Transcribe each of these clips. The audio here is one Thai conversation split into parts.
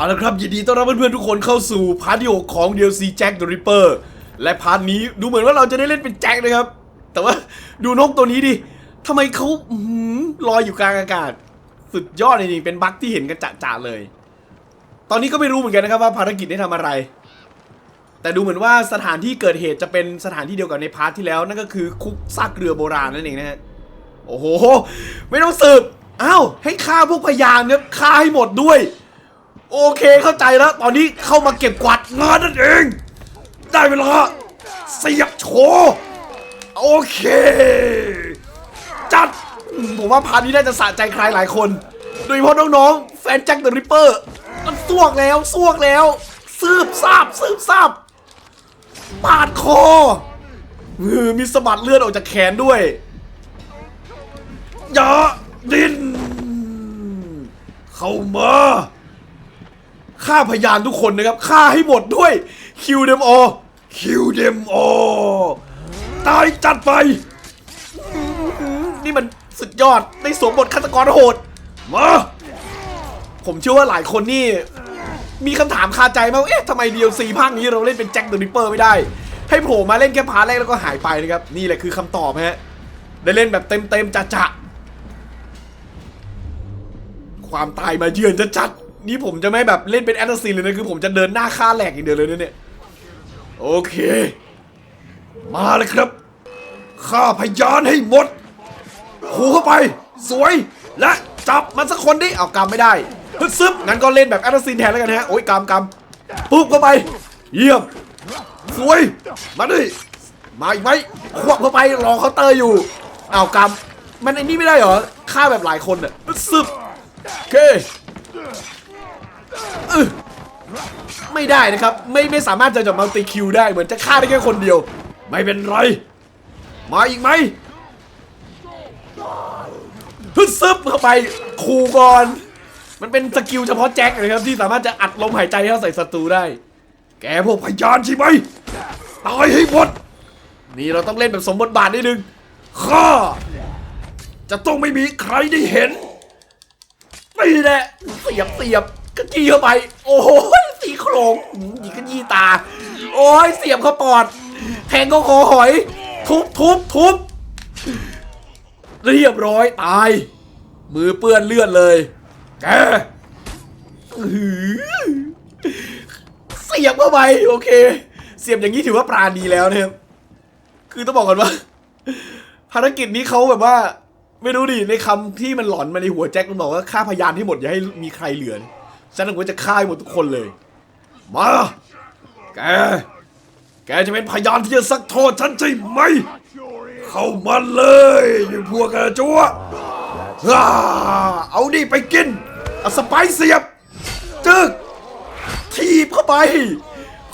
เอาละครับยินดีต้อนรับเพื่อนๆทุกคนเข้าสู่พาร์ทที่หกของ DLC Jack the Ripper และพาร์ทนี้ดูเหมือนว่าเราจะได้เล่นเป็นแจ็คนะครับ แต่ว่าดูนกตัวนี้ดิทำไมเขาอื้อหือลอยอยู่กลางอากาศ สุดยอดจริงๆเป็นบั๊กที่เห็นกันจะๆเลย ตอนนี้ก็ไม่รู้เหมือนกันนะครับว่าภารกิจได้ทำอะไร แต่ดูเหมือนว่าสถานที่เกิดเหตุจะเป็นสถานที่เดียวกับในพาร์ทที่แล้วนั่นก็คือคุกซากเรือโบราณนั่นเองนะฮะโอ้โห ไม่ต้องสืบอ้าวให้ฆ่าพวกพยานเนี่ยฆ่าให้หมดด้วย โอเคเข้าใจแล้ว ตอนนี้เข้ามาเก็บกวาดงานนั่นเอง ได้เวลาเสียบโชว์โอเค จัด ผมว่าพาร์ทนี้น่าจะสะใจใครหลายคน โดยเฉพาะน้องๆ แฟนแจ็คเดอะริปเปอร์มันสวกแล้วสวกแล้วสืบทราบสืบทราบปาดคอมือมีสะบัดเลือดออกจากแขนด้วยอย่าดิน เข้ามา ฆ่าพยานทุกคนนะครับฆ่าให้หมดด้วยคิวเดมอคิวเดมอตายจัดไป นี่มันสุดยอดในสวมบทฆาตกรโหดมาผมเชื่อว่าหลายคนนี่ มีคำถามคาใจมากเอ๊ะทำไม DLC ภาคนี้เราเล่นเป็นแจ็คเดอะริปเปอร์ไม่ได้ ให้โผล่มาเล่นแค่พาร์ทแรกแล้วก็หายไปนะครับ นี่แหละคือคำตอบฮะได้เล่นแบบเต็มเต็มๆจะจะๆความตายมาเยือนจะจัด นี่ผมจะไม่แบบเล่นเป็นแอตซินเลยนะคือผมจะเดินหน้าฆ่าแหลกอย่างเดียวเลยเนี่ยโอเค มาเลยครับฆ่าพยานให้หมดขู่เข้าไป สวยและจับมันสักคนดิเอากำไม่ได้ฮึดซึบงั้นก็เล่นแบบแอตซินแทนแล้วกันฮะโอ้ยกำกำปุ๊บเข้าไป เยี่ยม สวย มาดิมาอีกไหมควบเข้าไปรอเคาน์เตอร์อยู่เอากำมันไอ้นี่ไม่ได้เหรอฆ่าแบบหลายคนอะฮึดซึบโอเค ไม่ได้นะครับ ไม่ไม่สามารถจะจับมัลติคิวได้เหมือนจะฆ่าได้แค่คนเดียว ไม่เป็นไร มาอีกไหมฮึดซึบเข้าไปคูก่อน มันเป็นสกิลเฉพาะแจ็คนะครับที่สามารถจะอัดลมหายใจเข้าใส่ศัตรูได้ แกพวกพยานใช่ไหมตายให้หมด นี่เราต้องเล่นแบบสมบทบาทนิดนึงข้าจะต้องไม่มีใครได้เห็นนี่แหละเสียบเสียบ กระจี้เข้าไป โอ้โหสีโครงหยิงกระจี้ตา โอ้ยเสียบเข้าปอด แทงก็คอหอย ทุบทุบทุบเรียบร้อยตาย มือเปื้อนเลือดเลยแกอื้อหือเสียบเข้าไปโอเค เสียบอย่างนี้ถือว่าปราณีแล้วนะครับคือต้องบอกก่อนว่า ภารกิจนี้เขาแบบว่า ไม่รู้ดิในคำที่มันหลอนมาในหัวแจ็คมันบอกว่าฆ่าพยานที่หมดอย่าให้มีใครเหลือ ฉันถึงว่าจะฆ่าให้หมดทุกคนเลย มา แก แกจะเป็นพยานที่จะซักโทษฉันใช่ไหม เข้ามาเลยอยู่พวกกระจัวอ่าเอาดิไปกินเอาสไปซ์เสียบ จึก ทีบเข้าไป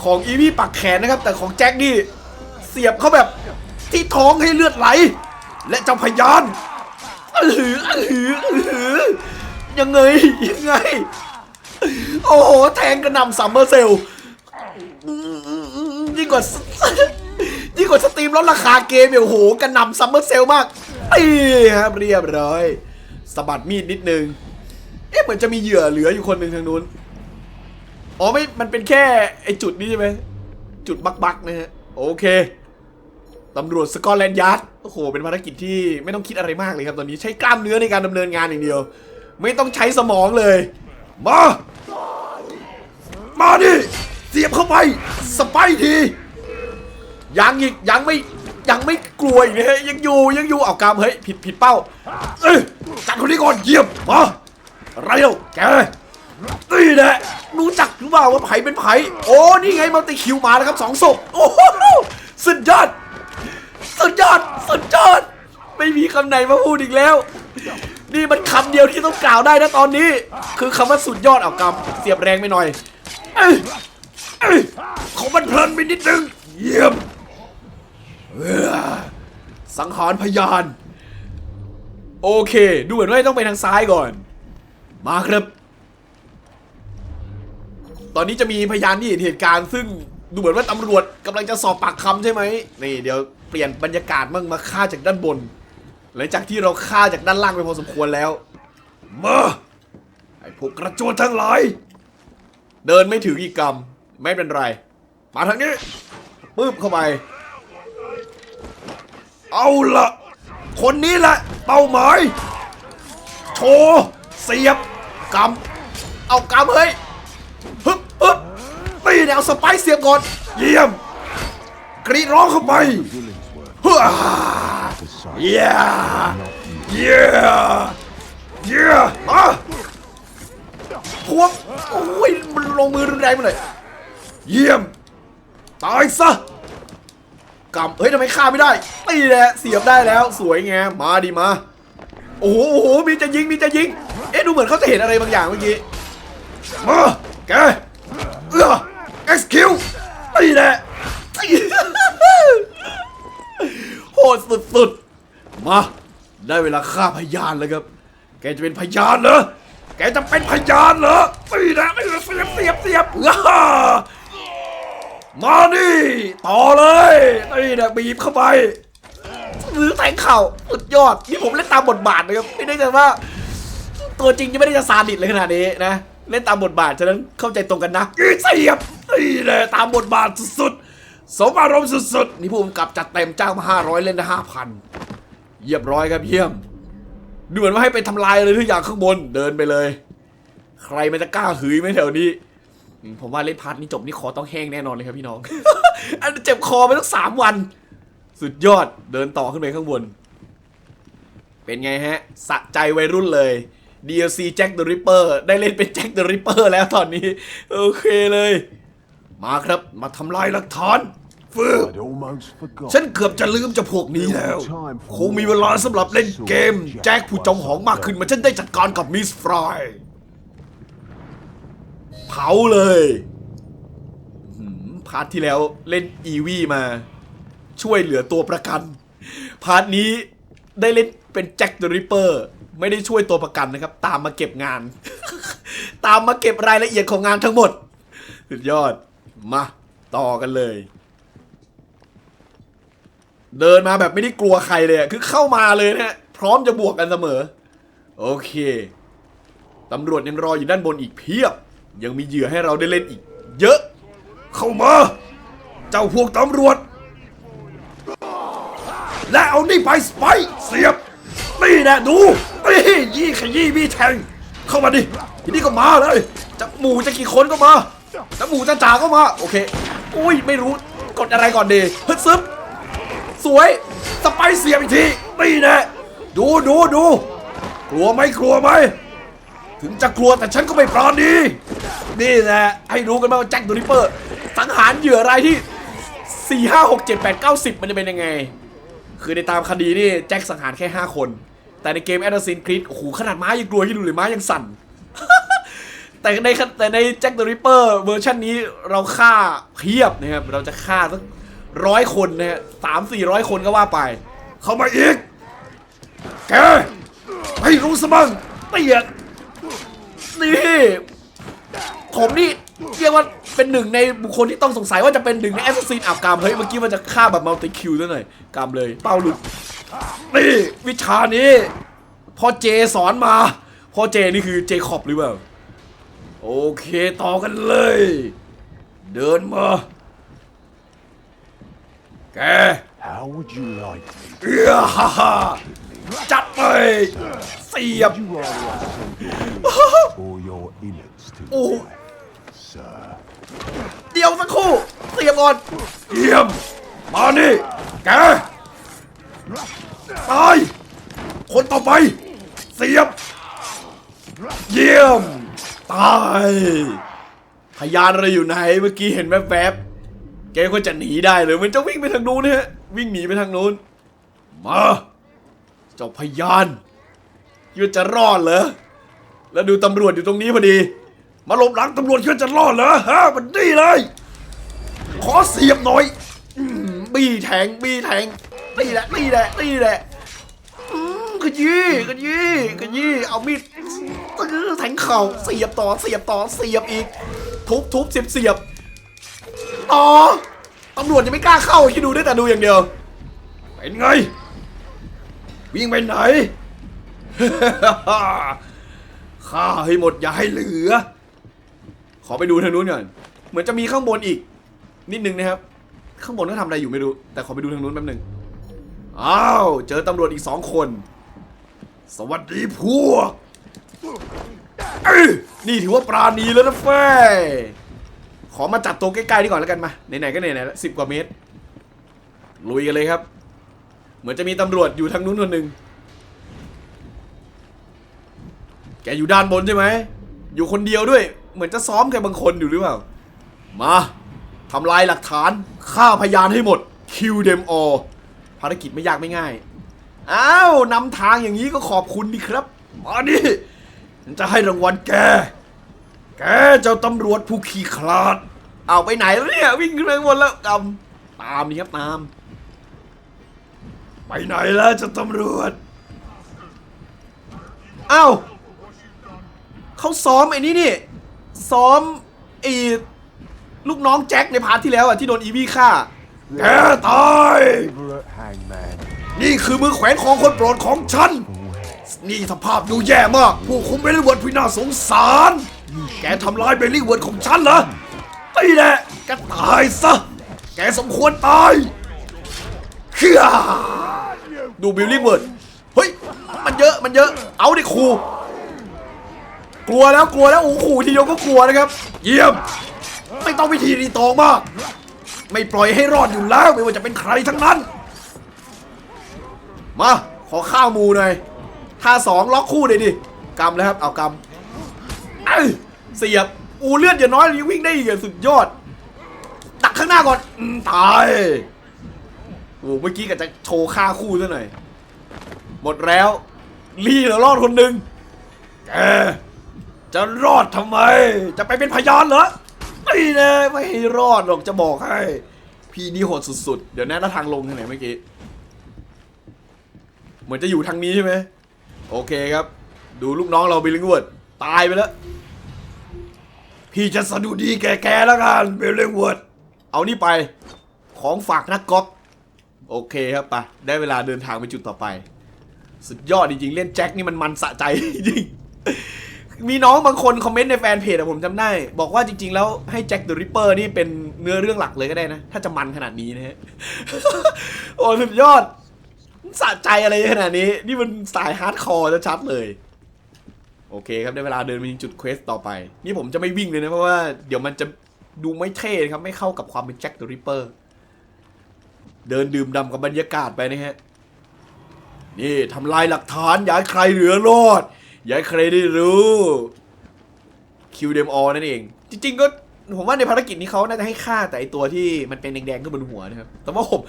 ของอีวี่ปักแขนนะครับ แต่ของแจ็คนี่ เสียบเขาแบบที่ท้องให้เลือดไหล และเจ้าพยานอือหืออื้อหืออื้อหือยังไง ยังไง โอ้โห แทงกระหน่ำซัมเมอร์เซลยิ่งกว่ายิ่งกว่าสตรีมลดราคาเกมเนี่ยโอ้โหกระหน่ำซัมเมอร์เซลมากเอ้ครับเรียบร้อยสะบัดมีดนิดนึง เอ๊ะเหมือนจะมีเหยื่อเหลืออยู่คนหนึ่งทางนู้น อ๋อไม่ มันเป็นแค่ไอจุดนี้ใช่ไหม จุดบักบักนะฮะ โอเค ตำรวจสกอตแลนด์ยาร์ด โอ้โห เป็นภารกิจที่ไม่ต้องคิดอะไรมากเลยครับตอนนี้ใช้กล้ามเนื้อในการดำเนินงานอย่างเดียว ไม่ต้องใช้สมองเลย มา มาดิเสียบเข้าไปสไปทียังอีกยังไม่ยังไม่กลัวอีกนะฮะยังอยู่ยังอยู่เอากามเฮ้ยผิดผิดเป้าเอ้ยจัดคนนี้ก่อนเยี่ยมมาอะไรเล่าแกนี่แหละรู้จักหรือเปล่าว่าไผ่เป็นไผ่โอ้นี่ไงมัลติคิวมาแล้วครับสองศพโอ้โหสุดยอดสุดยอดสุดยอด ไม่มีคำไหนมาพูดอีกแล้ว นี่มันคำเดียวที่ต้องกล่าวได้นะตอนนี้ คือคำว่าสุดยอดเอากำเสียบแรงไปหน่อย ของมันเพลินไปนิดนึง เยี่ยมเอ้อสังหารพยาน โอเค ดูเหมือนว่าต้องไปทางซ้ายก่อน มาครับ ตอนนี้จะมีพยานที่เห็นเหตุการณ์ซึ่งดูเหมือนว่าตำรวจกำลังจะสอบปากคำใช่ไหมนี่เดี๋ยวเปลี่ยนบรรยากาศมั่งมาฆ่าจากด้านบน หลังจากที่เราฆ่าจากด้านล่างไปพอสมควรแล้ว มาไอ้พวกกระโจนทั้งหลาย เดินไม่ถึงอีกกรรมไม่เป็นไร มาทางนี้ปึ๊บเข้าไป เอาละคนนี้แหละเป้าหมายโชว์เสียบกำเอากำเฮ้ยฮึบฮึบตีเนี่ยเอาสไปซ์เสียบก่อน เยี่ยม กรีดร้องเข้าไปฮึ่าเยี่ยเยี่ยเยี่ยมา พวกโอ้ยมันลงมือรุนแรงไปหน่อยเยี่ยม ตายซะกำเฮ้ยทำไมฆ่าไม่ได้ตีแหละเสียบได้แล้วสวยไงมาดิมา โอ้โหโอ้โหมีจะยิงมีจะยิง เอ๊ะดูเหมือนเขาจะเห็นอะไรบางอย่างเมื่อกี้มาแกเอื้อ execute ตีแหละโหดสุดๆ มา ได้เวลาฆ่าพยานแล้วครับ แกจะเป็นพยานเหรอ แกจะเป็นพยานเหรอตีแหละตีแหละเสียบเสียบเสียบอ้ามานี่ ต่อเลยตีแหละบีบเข้าไปหรือแทงเข่าสุดยอดนี่ผมเล่นตามบทบาทนะครับไม่ได้จะว่า ตัวจริงจะไม่ได้จะซาดิสเลยขนาดนี้นะเล่นตามบทบาทฉะนั้นเข้าใจตรงกันนะอีเสียบนี่แหละตามบทบาทสุดๆสมอารมณ์สุดๆนี่ผู้กำกับจัดเต็มจ้างมาห้าร้อยเล่นได้ห้าพันเยียมร้อยครับเยี่ยม ดูเหมือนว่าให้ไปทำลายอะไรทุกอย่างข้างบนเดินไปเลย ใครมันจะกล้าหืยไหมแถวนี้ ผมว่าเล่นพาร์ทนี้จบนี่คอต้องแห้งแน่นอนเลยครับพี่น้อง อันเจ็บคอไปตั้งสามวัน สุดยอดเดินต่อขึ้นไปข้างบน เป็นไงฮะสะใจวัยรุ่นเลย DLC แจ็คเดอะริปเปอร์ได้เล่นเป็นแจ็คเดอะริปเปอร์แล้วตอนนี้ โอเคเลย มาครับมาทำลายหลักฐาน ฟืบ I'd almost forgot. ฉันเกือบจะลืมเจะพวกนี้แล้ว คงมีเวลาสำหรับเล่นเกม แจ็คผู้จองหองมากขึ้นมาฉันได้จัดการกับมิสฟรายเผาเลยหืมพาร์ทที่แล้วเล่นอีวีมา ช่วยเหลือตัวประกัน พาร์ทนี้ได้เล่นเป็นแจ็คเดอะริปเปอร์ไม่ได้ช่วยตัวประกันนะครับ ตามมาเก็บงาน ตามมาเก็บรายละเอียดของงานทั้งหมด สุดยอด มา ต่อกันเลย เดินมาแบบไม่ได้กลัวใครเลยคือเข้ามาเลยนะฮะพร้อมจะบวกกันเสมอ โอเคตำรวจยังรออยู่ด้านบนอีกเพียบ ยังมีเหยื่อให้เราได้เล่นอีก เยอะ เข้ามา เจ้าพวกตำรวจ และเอานี่ไปสไปเสียบนี่แนะดูนี่ยี่ขยี้มีแทง เข้ามาดิทีนี้ก็มาเลยจะหมู่จะกี่คนก็มาจะหมู่จะจ่าก็มา โอเค อุ้ยไม่รู้กดอะไรก่อนดีฮึดซึบ สวย สไปเสียบอีกทีนี่แนะดูดูดู กลัวไหมกลัวไหม ถึงจะกลัวแต่ฉันก็ไม่ปราณีนี่แหละให้รู้กันบ้างว่าแจ็คดูริปเปอร์สังหารเหยื่อรายที่ 4 5 6 7 8 9 10 มันจะเป็นยังไง คือในตามคดีนี่แจ็คสังหารแค่ 5 คน แต่ในเกม Assassin's Creed โอ้โหขนาดม้ายังกลัวที่ดูเลยม้ายังสั่น แต่ในแต่ในแจ็คเดอะริปเปอร์เวอร์ชันนี้เราฆ่าเพียบนะครับ เราจะฆ่าสัก ร้อยคนนะฮะสามสี่ร้อยคนก็ว่าไป เข้ามาอีก แกให้รู้สมังเตียดนี่ผมนี่เรียกว่าเป็นหนึ่งในบุคคลที่ต้องสงสัยว่าจะเป็นหนึ่งในแอสซัสซินอับกามเฮ้ยเมื่อกี้มันจะฆ่าแบบมัลติคิวซะหน่อยกามเลยเป้าหลุดนี่วิชานี้พ่อเจสอนมาพ่อเจนี่คือเจคอบหรือเปล่า โอเคต่อกันเลย เดินมา แก How would you like me? เอื้อฮ่าฮ่าจัดไปเสียบ You rather have or your innards to Oh. sir? เดียวสักครู่เสียบก่อนเยี่ยม มานี่ แก ตาย คนต่อไป เสียบ เยี่ยม ตาย พยานอะไรอยู่ไหน เมื่อกี้เห็นแวบๆ แกควรจะหนีได้เลยมันจะวิ่งไปทางนู้นนะฮะวิ่งหนีไปทางนู้น มาเจ้าพยานคิดว่าจะรอดเหรอแล้วดูตำรวจอยู่ตรงนี้พอดี มาหลบหลังตำรวจคิดว่าจะรอดเหรอฮะมันดีเลย ขอเสียบหน่อยอบี้แทงบี้แทงนี่แหละนี่แหละนี่แหละขยี้ขยี้ขยี้เอามีดตื้อแทงเข่าเสียบต่อเสียบต่อเสียบอีก ทุบทุบเสียบเสียบ อตำรวจยังไม่กล้าเข้าคิดดูได้แต่ดูอย่างเดียว เป็นไง วิ่งไปไหน ฆ่าให้หมดอย่าให้เหลือ ขอไปดูทางนู้นก่อน เหมือนจะมีข้างบนอีก นิดนึงนะครับ ข้างบนก็ทำอะไรอยู่ไม่รู้ แต่ขอไปดูทางนู้นแป๊บนึง อ้าว เจอตำรวจอีกสองคน สวัสดีพวกนี่ถือว่าปราณีแล้วนะเฟ้ย ขอมาจับตัวใกล้ๆนี่ก่อนแล้วกันมาไหนๆก็ไหนๆแล้วสิบกว่าเมตร ลุยกันเลยครับ เหมือนจะมีตำรวจอยู่ทางนู้นคนหนึ่งแกอยู่ด้านบนใช่ไหม อยู่คนเดียวด้วย เหมือนจะซ้อมแกบางคนอยู่หรือเปล่า มาทำลายหลักฐานฆ่าพยานให้หมด kill them all ภารกิจไม่ยากไม่ง่าย อ้าวนำทางอย่างนี้ก็ขอบคุณดีครับ มาดิฉันจะให้รางวัลแก แกเจ้าตำรวจผู้ขี้ขลาด เอาไปไหนแล้วเนี่ย วิ่งขึ้นไปข้างบนแล้วกำตามนี่ครับตาม ไปไหนแล้วเจ้าตำรวจอ้าวเขาซ้อมไอ้นี่นี่ ซ้อมไอ้ลูกน้องแจ็คในพาร์ทที่แล้วอะที่โดนอีวี่ฆ่าแกตาย Favorite hangman. นี่คือมือแขวนของคนโปรดของฉัน นี่สภาพดูแย่มาก ผู้คุมเบลลี่เวิร์ดพี่น่าสงสาร แกทำร้ายเบลลี่เวิร์ดของฉันเหรอไอ้แหละแกตายซะ แกสมควรตายเฮียดูเบลลี่เวิร์ดเฮ้ย มันเยอะ มันเยอะ เอาดิครู กลัวแล้ว กลัวแล้ว โอ้โหทีเดียวก็กลัวนะครับ เยี่ยม ไม่ต้องวิธีรีตองมาก ไม่ปล่อยให้รอดอยู่แล้ว ไม่ว่าจะเป็นใครทั้งนั้น มา ขอข้าวมูหน่อยท่าสองล็อกคู่เลยดิกำแล้วครับ เอากำ เอ้ยเสียบ อูเลือดอย่าน้อยยังวิ่งได้อีกอะสุดยอดตักข้างหน้าก่อนอืมตายโอ้เมื่อกี้ก็จะโชว์ค่าคู่ซะหน่อย หมดแล้ว ลี่เหลือรอดคนหนึ่งแกจะรอดทำไม จะไปเป็นพยานเหรอ ไม่แน่ไม่ให้รอดหรอกจะบอกให้ พี่นี่โหดสุดๆ เดี๋ยวแน่แล้วทางลงทางไหนเมื่อกี้ เหมือนจะอยู่ทางนี้ใช่ไหม โอเคครับ ดูลูกน้องเราบิลลิงเวิร์ด ตายไปแล้ว พี่จะสะดุดีแกๆแล้วกันเบิลลิงเวิร์ดเอานี่ไป ของฝากนักกอล์ฟโอเคครับไปได้เวลาเดินทางไปจุดต่อไป สุดยอดจริงๆ เล่นแจ็คนี่มันมันสะใจจริงมีน้องบางคนคอมเมนต์ในแฟนเพจอะผมจำได้ บอกว่าจริง ๆ แล้วให้แจ็คเดอะริปเปอร์นี่เป็นเนื้อเรื่องหลักเลยก็ได้นะ ถ้าจะมันขนาดนี้นะฮะ โอ้สุดยอดสะใจอะไรขนาดนี้ นี่มันสายฮาร์ดคอร์ชัดเลย โอเคครับได้เวลาเดินไปยังจุดเควสต่อไป นี่ผมจะไม่วิ่งเลยนะ เพราะว่าเดี๋ยวมันจะดูไม่เท่ครับ ไม่เข้ากับความเป็นแจ็คเดอะริปเปอร์เดินดื่มด่ำกับบรรยากาศไปนะฮะ นี่ทำลายหลักฐานอย่าให้ใครเหลือรอด อย่าให้ใครได้รู้คิวเดมออนั่นเอง จริง ๆ ก็ผมว่าในภารกิจนี้เขาน่าจะให้ฆ่าแต่ไอตัวที่มันเป็นแดงๆขึ้นบนหัวนะครับ แต่ว่าผม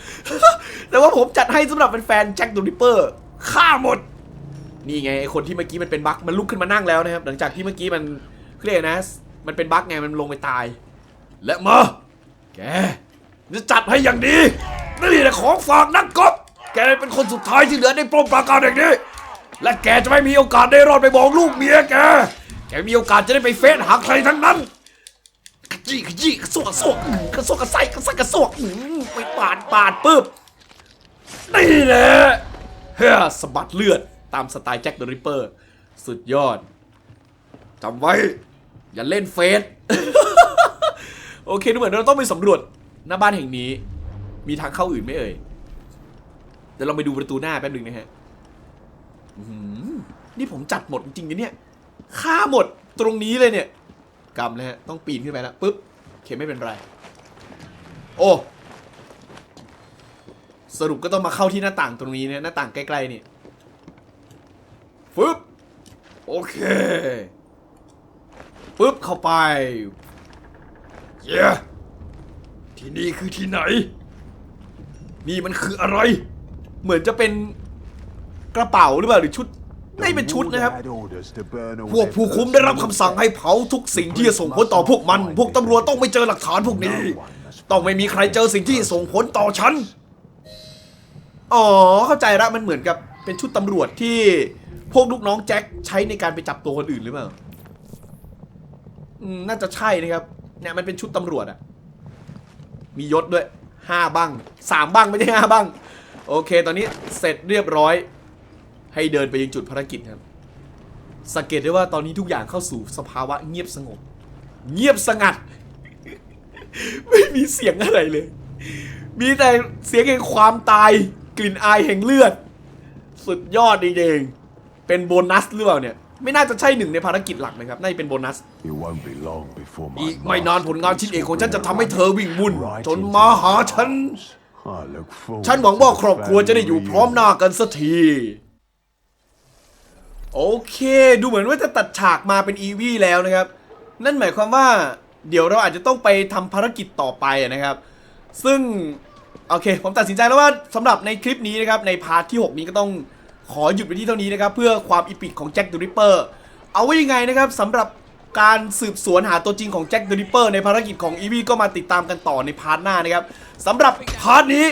แต่ว่าผมจัดให้สำหรับเป็นแฟนแจ็คดูริปเปอร์ฆ่าหมด นี่ไงไอคนที่เมื่อกี้มันเป็นบั๊กมันลุกขึ้นมานั่งแล้วนะครับ หลังจากที่เมื่อกี้มันเครียกนะ มันเป็นบั๊กไงมันลงไปตาย และมาแกจะจัดให้อย่างดีนี่แหละของฝากนักกอล์ฟแกเป็นคนสุดท้ายที่เหลือในปรมปราการแห่งนี้ และแกจะไม่มีโอกาสได้รอดไปบอกลูกเมียแก แกมีโอกาสจะได้ไปเฟซหาใครทั้งนั้นขยี้ขยี้กระซวกกระซวกกระซวกกระไซกระไซกระซวกอื้อไปปาดปาดปึ๊บนี่แหละเฮ้ยสะบัดเลือด ตามสไตล์แจ็คเดอะริปเปอร์ สุดยอดจำไว้ อย่าเล่นเฟซโอเคดูเหมือนเราต้องไปสำรวจหน้าบ้านแห่งนี้ มีทางเข้าอื่นไหมเอ่ยเดี๋ยวเราไปดูประตูหน้าแป๊บหนึงนะฮะนี่ผมจัดหมดจริงๆนะเนี่ยฆ่าหมดตรงนี้เลยเนี่ยกำนะฮะต้องปีนขึ้นไปแล้วปุ๊บโอเคไม่เป็นไร โอ้สรุปก็ต้องมาเข้าที่หน้าต่างตรงนี้นะหน้าต่างใกล้ๆเนี่ย ฟึบโอเคปึ๊บเข้าไป เย้ที่นี่คือที่ไหน นี่มันคืออะไร เหมือนจะเป็นกระเป๋าหรือเปล่าหรือชุด ไม่เป็นชุดนะครับ Had orders to burn all พวก their ผู้คุมได้รับคำสั่งให้เผาทุกสิ่งที่จะส่งผลต่อพวกมัน พวกตำรวจต้องไม่เจอหลักฐานพวกนี้ ต้องไม่มีใครเจอสิ่งที่ส่งผลต่อฉัน อ๋อเข้าใจละมันเหมือนกับเป็นชุดตำรวจที่ พวกลูกน้องแจ็คใช้ในการไปจับตัวคนอื่นหรือเปล่าอืมน่าจะใช่นะครับ เนี่ยมันเป็นชุดตำรวจอะมียศด้วยห้าบ้างสามบ้างไม่ใช่ห้าบ้าง โอเค ตอนนี้เสร็จเรียบร้อย ให้เดินไปยังจุดภารกิจครับ สังเกตได้ว่าตอนนี้ทุกอย่างเข้าสู่สภาวะเงียบสงบ เงียบสงัด ไม่มีเสียงอะไรเลย มีแต่เสียงแห่งความตาย กลิ่นอายแห่งเลือด สุดยอดจริงๆ เป็นโบนัสหรือเปล่าเนี่ย ไม่น่าจะใช่หนึ่งในภารกิจหลักนะครับน่าจะเป็นโบนัส It won't be long before my อีกไม่นานผลงานชิ้นเอกของฉันจะทำให้เธอวิ่งวุ่น Right จนมาหาฉัน I look forward ฉันหวังว่าครอบครัวจะได้อยู่พร้อมหน้ากันสักที โอเค ดูเหมือนว่าจะตัดฉากมาเป็นอีวีแล้วนะครับ นั่นหมายความว่า เดี๋ยวเราอาจจะต้องไปทำภารกิจต่อไปนะครับ ซึ่ง โอเค ผมตัดสินใจแล้วว่าสำหรับในคลิปนี้นะครับ ในพาร์ทที่ 6 นี้ก็ต้อง ขอหยุดไปที่เท่านี้นะครับ เพื่อความอีพิกของแจ็คเดอะริปเปอร์เอาไว้ยังไงนะครับสำหรับการสืบสวนหาตัวจริงของแจ็คเดอะริปเปอร์ในภารกิจของอีวีก็มาติดตามกันต่อในพาร์ทหน้านะครับสำหรับพาร์ทนี้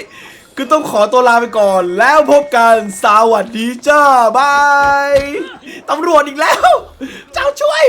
ก็ต้องขอตัวลาไปก่อน แล้วพบกันสวัสดีจ้าบายตำรวจอีกแล้ว เจ้าช่วย